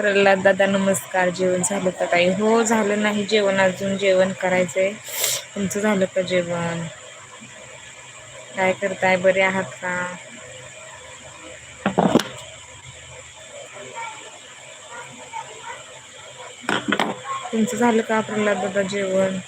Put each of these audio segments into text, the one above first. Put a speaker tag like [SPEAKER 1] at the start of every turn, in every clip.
[SPEAKER 1] प्रल्हाद दादा नमस्कार. जेवण झालं तर काही हो झालं नाही जेवण. अजून जेवण करायचंय. तुमचं झालं का जेवण? काय करताय? बरे आहात का? तुमचं झालं का प्रल्हाद दादा जेवण?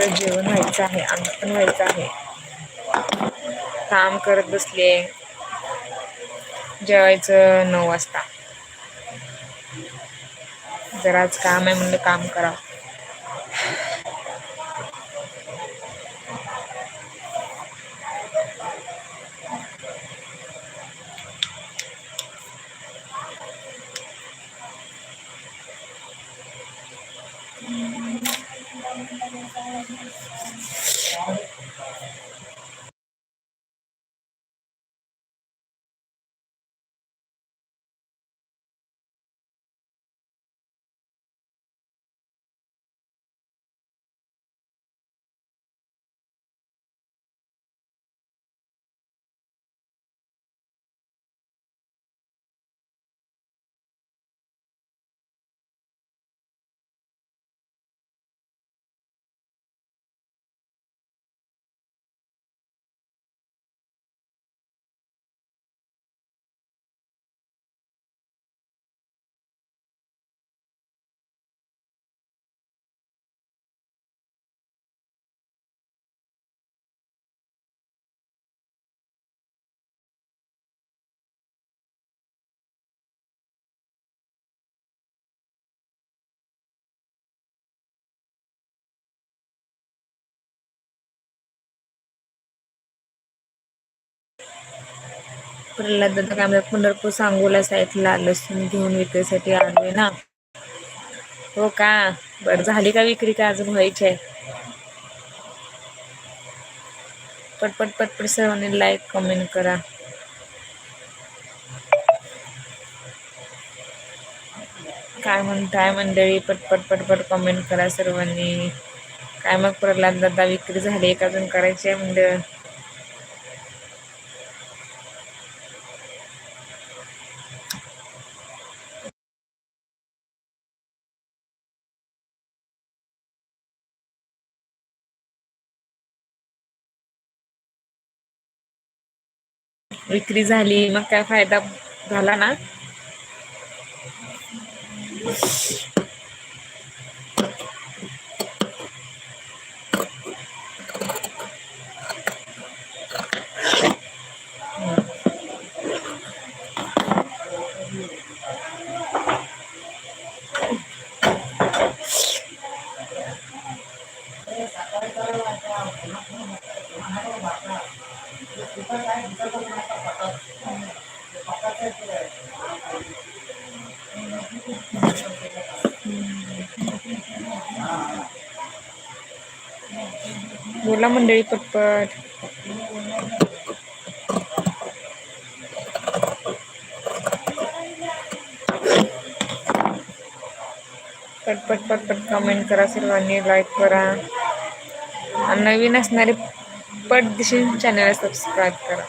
[SPEAKER 1] आमचं जेवण व्हायचं आहे अन्न पण व्हायचं आहे. काम करत बसले. जेवायचं नऊ वाजता. जरा आज काम आहे म्हणलं काम करा प्रल्हाद दादा काय म्हणतात पंढरपूर सांगोला साईडला लसूण घेऊन विक्रीसाठी आलोय ना. हो का? बरं झाली का विक्री का अजून व्हायची आहे? पटपट पटपट सर्वांनी लाईक कमेंट करा. काय म्हणताय मंडळी? पटपट पटपट कमेंट करा सर्वांनी. काय मग प्रल्हाद दादा विक्री झाली एक अजून करायची आहे मंडळ? विक्री झाली मग काय फायदा झाला ना? बोला मंडळी पटपट. पटपट पटपट कमेंट करा सर्वांनी लाईक करा. आणि नवीन असणारे पट दिशेन चॅनलला सबस्क्राईब करा.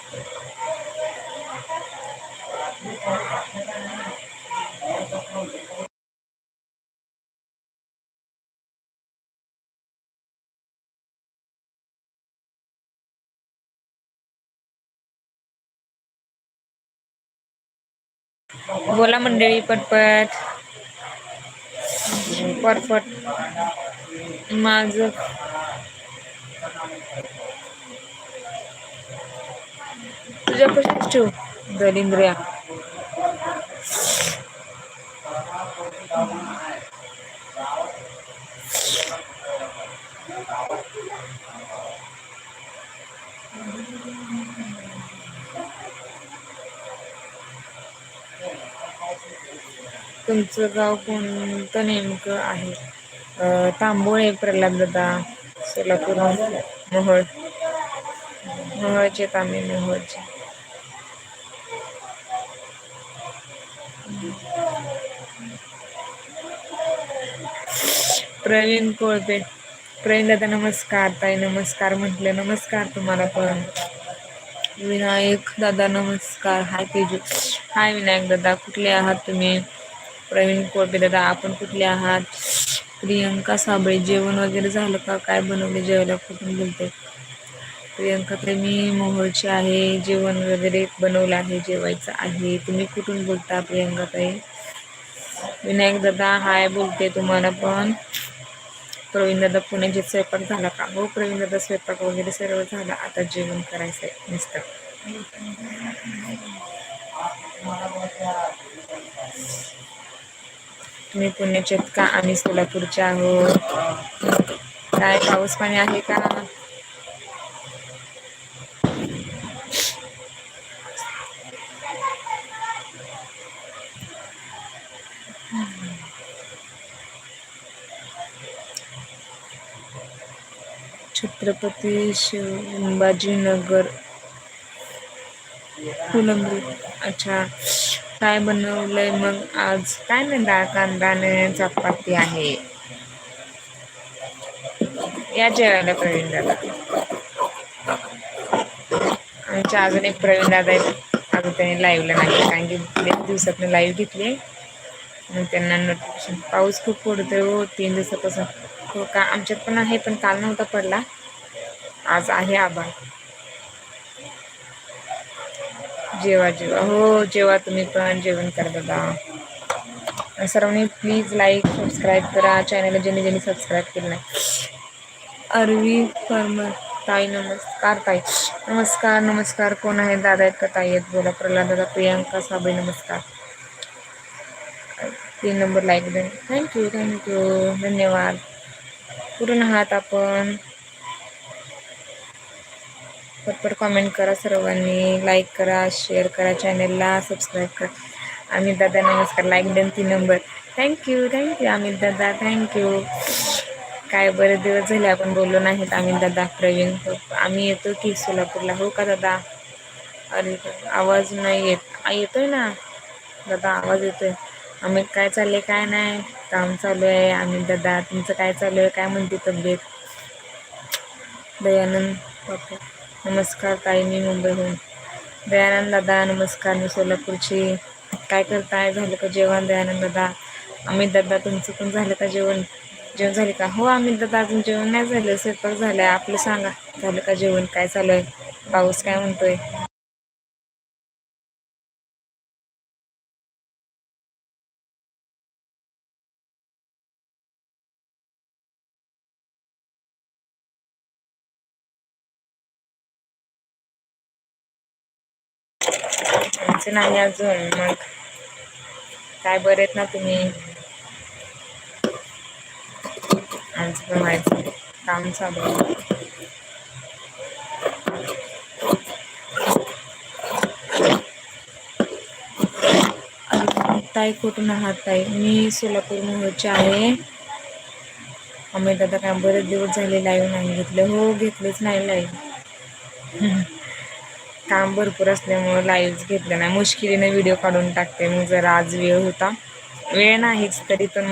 [SPEAKER 1] बोला मंडळी पटपट. पटपट. माझ तुझ्या कशाच ठेवू? दलिंद्रिया. तुमचं गाव कोणतं नेमकं आहे? तांबोळे प्रल्हाद दादा सोलापूर मोहळ. मोहळचे तांबे मोहळचे. प्रवीण कोळपे. प्रवीण दादा नमस्कार. ताई नमस्कार म्हटलं. नमस्कार तुम्हाला पण. विनायक दादा नमस्कार. हाय तेजू. हाय विनायक दादा. कुठले आहात तुम्ही? प्रवीण कोटे दादा आपण कुठले आहात? प्रियंका साबळे जेवण वगैरे झालं का? काय बनवले जेवायला? कुठून बोलते? प्रियंका तर मी मोहोळचे आहे. जेवण वगैरे बनवलं आहे जेवायचं आहे. तुम्ही कुठून बोलता प्रियंका ताई? विनायक दादा हाय बोलते तुम्हाला पण. प्रवीण दादा पुण्याचे स्वयंपाक झाला का? हो प्रवीण दादा स्वयंपाक वगैरे सर्व झाला. आता जेवण करायचं आहे नुसतं तुम्ही पुण्याचे का आम्ही सोलापूरचे आहोत. काय पाऊस पाणी आहे का? छत्रपती शिवाजीनगर फुलंब्री. अच्छा. काय बनवलंय मग आज? काय नाही डाळ कांदा चपाती आहे. या जेवायला प्रवीण दादा आमच्या अजून एक प्रवीण दादा आहेत. अजून त्यांनी लाईव्हला नाही कारण की दोन दिवसात लाईव्ह घेतली मग त्यांना नोटिफिकेशन पाऊस खूप पडतोय हो तीन दिवसापासून. हो का? आमच्यात पण आहे पण काल नव्हता पडला. आज आहे आभाळ. जेवा जेवा. हो जेवा तुम्ही पण जेवण करा दादा. सर्वांनी प्लीज लाईक सबस्क्राईब करा. चॅनलला ज्यांनी ज्यांनी सबस्क्राईब केलं नाही. अरवी फर्मर ताई नमस्कार ताई. नमस्कार नमस्कार. कोण आहे? दादा आहेत का? ताई आहेत. बोला. प्रल्हाद दादा प्रियांका साबळे नमस्कार. तीन नंबर लाईक देणे. थँक्यू थँक्यू धन्यवाद. पूर्ण आहात आपण. पटपट कॉमेंट करा सर्वांनी लाईक करा शेअर करा चॅनलला सबस्क्राईब करा. अमित दादा नमस्कार. लाईक डन तीन number thank you thank you Amit दादा. थँक्यू काय बरेच दिवस झाले आपण बोललो नाहीत अमित दादा प्रवीण. आम्ही येतो की सोलापूरला. हो का दादा? अरे आवाज नाही येत. येतोय ना? दादा आवाज येतोय. अमित काय चालले काय नाही? काम चालू आहे अमित दादा. तुमचं काय चालू आहे? काय म्हणते तब्येत? दयानंद बापू नमस्कार ताई मी मुंबईहून. दयानंद दादा नमस्कार. मी सोलापूरची. काय करताय? झालं का जेवण दयानंद दादा? अमित दादा तुमचं पण झालं का जेवण? जेवण झाले का? हो अमित दादा अजून जेवण नाही झालं. स्वयंपाक झालं आहे आपलं सांगा. झालं का जेवण? काय चालू आहे? पाऊस काय म्हणतोय? आमचं नाही अजून मग काय बरे आहेत ना तुम्ही? आज पण व्हायचं काम चालू आहे. ताई कुठून आहात ताई? मी सोलापूर मोहोळची आहे. आम्ही दादा काय बरेच दिवस झाले लाईव्ह नाही घेतलं. हो घेतलंच नाही लाईव्ह काम भरपूर असल्यामुळं लाईव्ह घेतलं नाही. मुश्किलीने व्हिडिओ काढून टाकते. मग जरा आज वेळ होता. वेळ नाहीच तरी पण